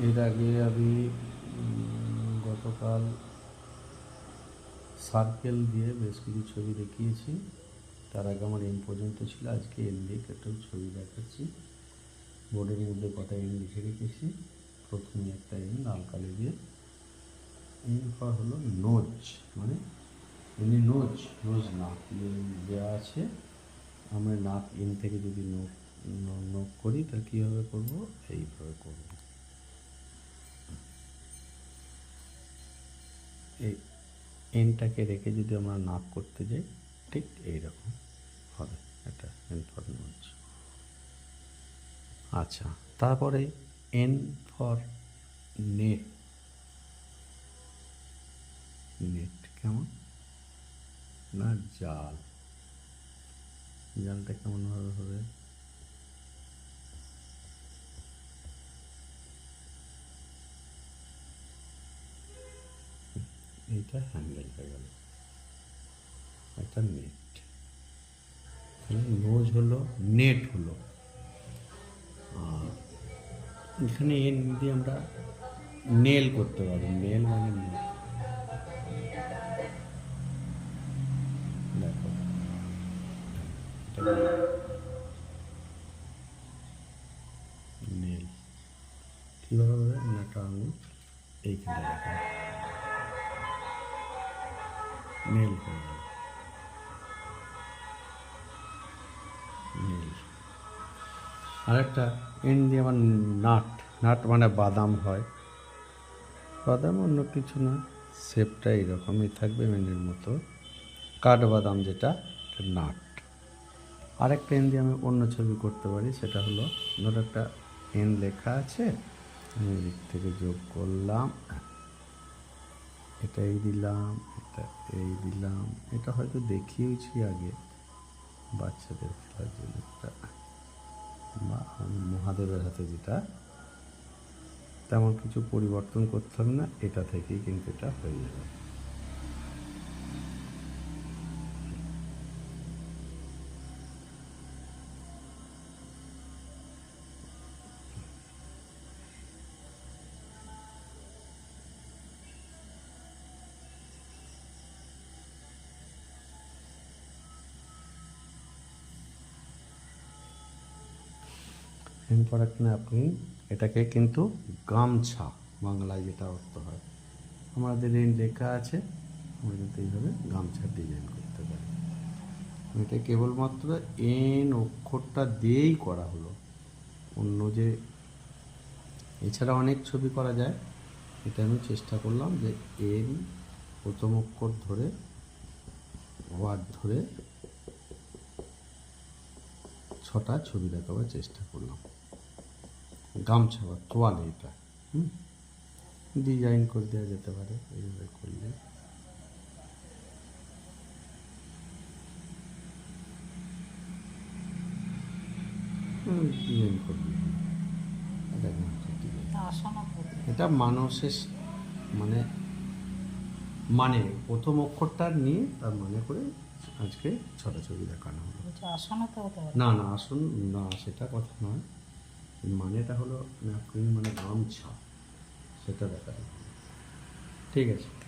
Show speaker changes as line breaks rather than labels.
এর আগে আমি গতকাল সার্কেল দিয়ে বেশ কিছু ছবি দেখিয়েছি। তার আগে আমার এম পর্যন্ত ছিল, আজকে এন দিয়ে একটাও ছবি দেখাচ্ছি। বোর্ডের মধ্যে কটা এন লিখে রেখেছি। প্রথমে একটা এন লাল কালি দিয়ে। এন ফর হলো নোজ মানে এমনি নোজ নোজ নাক দেওয়া আছে। আমরা নাক ইন থেকে যদি নোক নোক করি, তাহলে কীভাবে করব? এইভাবে করব। এই এনটাকে রেখে যদি আমরা নাক করতে যাই, ঠিক এইরকম হবে। এটা ফর নোজ আচ্ছা তারপরে এন ফর নেট নেট কেমন? না, জাল। জালটা কেমনভাবে হবে? এইটা হ্যান্ডেল হয়ে গেল। একটা নেট তাহলে নোজ হলো নেট হলো। আর এখানে এন দিয়ে আমরা নেল করতে পারব। নেল মানে নেট দেখো। নেল কীভাবে হবে? না একটা আঙুল। এইখানটা দেখো। নেল হয়ে গেল নেল আরেকটা এন আমার নাট নাট মানে বাদাম হয়। বাদাম অন্য কিছু না, শেপটা এইরকমই থাকবে মেনের মতো। কাঠবাদাম যেটা নাট। আরেকটা এন দিয়ে আমি অন্য ছবি করতে পারি, সেটা হলো, ধরো একটা এন লেখা আছে, আমি এদিক থেকে যোগ করলাম। এটা এই দিলাম, এটা এই দিলাম। এটা হয়তো দেখিয়েছি আগে বাচ্চাদের খেলার জন্য। এটা মহাদেবের হাতে যেটা, তেমন কিছু পরিবর্তন করতে হবে না, এটা থেকেই কিন্তু এটা হয়ে যাবে। এরপর আপনি আপনি, এটাকে কিন্তু গামছা বাংলায় যেটা অর্থ হয়। আমাদের এই লেখা আছে, আমরা কিন্তু এইভাবে গামছার ডিজাইন করতে পারি। এটা কেবলমাত্র এন অক্ষরটা দিয়েই করা হলো। অন্য যে, এছাড়া অনেক ছবি করা যায়। এটা আমি চেষ্টা করলাম যে এন প্রথম অক্ষর ধরে ওয়ার্ড ধরে ছটা ছবি দেখাবার চেষ্টা করলাম। গামছা বা তোয়ালে এটা হুম? ডিজাইন করে দেওয়া যেতে পারে এইভাবে করলে। ডিজাইন এটা
করবে
মানুষের মানে মানে প্রথম অক্ষরটা নিয়ে তার মানে করে আজকে ছটা ছবি দেখানো হলো। না না আসুন না সেটা কথা নয়। মানেটা হলো ন্যাপকিন মানে গামছা সেটা দেখা ঠিক আছে?